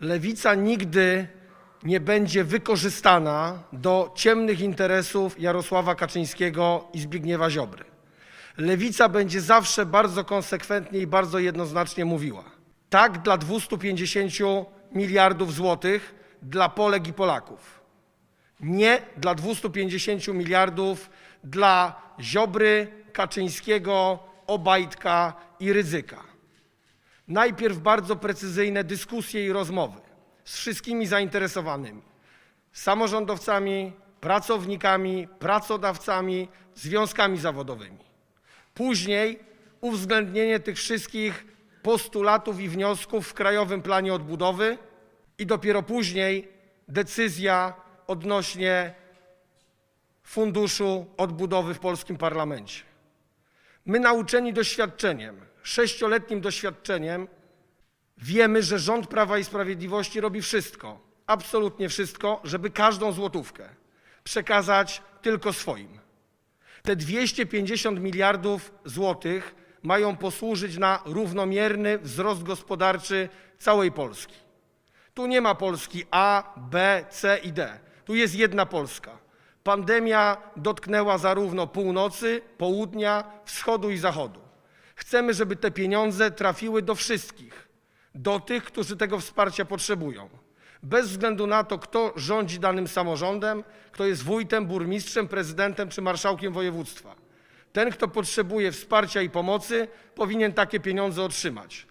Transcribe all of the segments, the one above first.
Lewica nigdy nie będzie wykorzystana do ciemnych interesów Jarosława Kaczyńskiego i Zbigniewa Ziobry. Lewica będzie zawsze bardzo konsekwentnie i bardzo jednoznacznie mówiła: tak dla 250 miliardów złotych dla Polek i Polaków. Nie dla 250 miliardów dla Ziobry, Kaczyńskiego, Obajtka i Ryzyka. Najpierw bardzo precyzyjne dyskusje i rozmowy z wszystkimi zainteresowanymi samorządowcami, pracownikami, pracodawcami, związkami zawodowymi. Później uwzględnienie tych wszystkich postulatów i wniosków w Krajowym Planie Odbudowy i dopiero później decyzja odnośnie Funduszu Odbudowy w polskim parlamencie. My nauczeni doświadczeniem, sześcioletnim doświadczeniem, wiemy, że rząd Prawa i Sprawiedliwości robi wszystko, absolutnie wszystko, żeby każdą złotówkę przekazać tylko swoim. Te 250 miliardów złotych mają posłużyć na równomierny wzrost gospodarczy całej Polski. Tu nie ma Polski A, B, C i D. Tu jest jedna Polska. Pandemia dotknęła zarówno północy, południa, wschodu i zachodu. Chcemy, żeby te pieniądze trafiły do wszystkich, do tych, którzy tego wsparcia potrzebują. Bez względu na to, kto rządzi danym samorządem, kto jest wójtem, burmistrzem, prezydentem czy marszałkiem województwa. Ten, kto potrzebuje wsparcia i pomocy, powinien takie pieniądze otrzymać.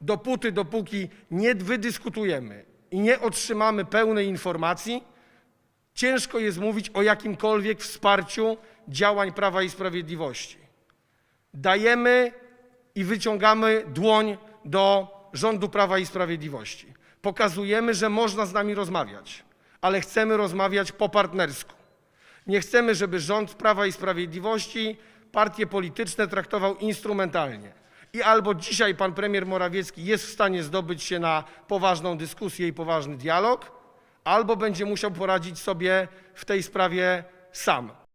Dopóty, dopóki nie wydyskutujemy i nie otrzymamy pełnej informacji, ciężko jest mówić o jakimkolwiek wsparciu działań Prawa i Sprawiedliwości. Dajemy i wyciągamy dłoń do rządu Prawa i Sprawiedliwości. Pokazujemy, że można z nami rozmawiać, ale chcemy rozmawiać po partnersku. Nie chcemy, żeby rząd Prawa i Sprawiedliwości partie polityczne traktował instrumentalnie. I albo dzisiaj pan premier Morawiecki jest w stanie zdobyć się na poważną dyskusję i poważny dialog, albo będzie musiał poradzić sobie w tej sprawie sam.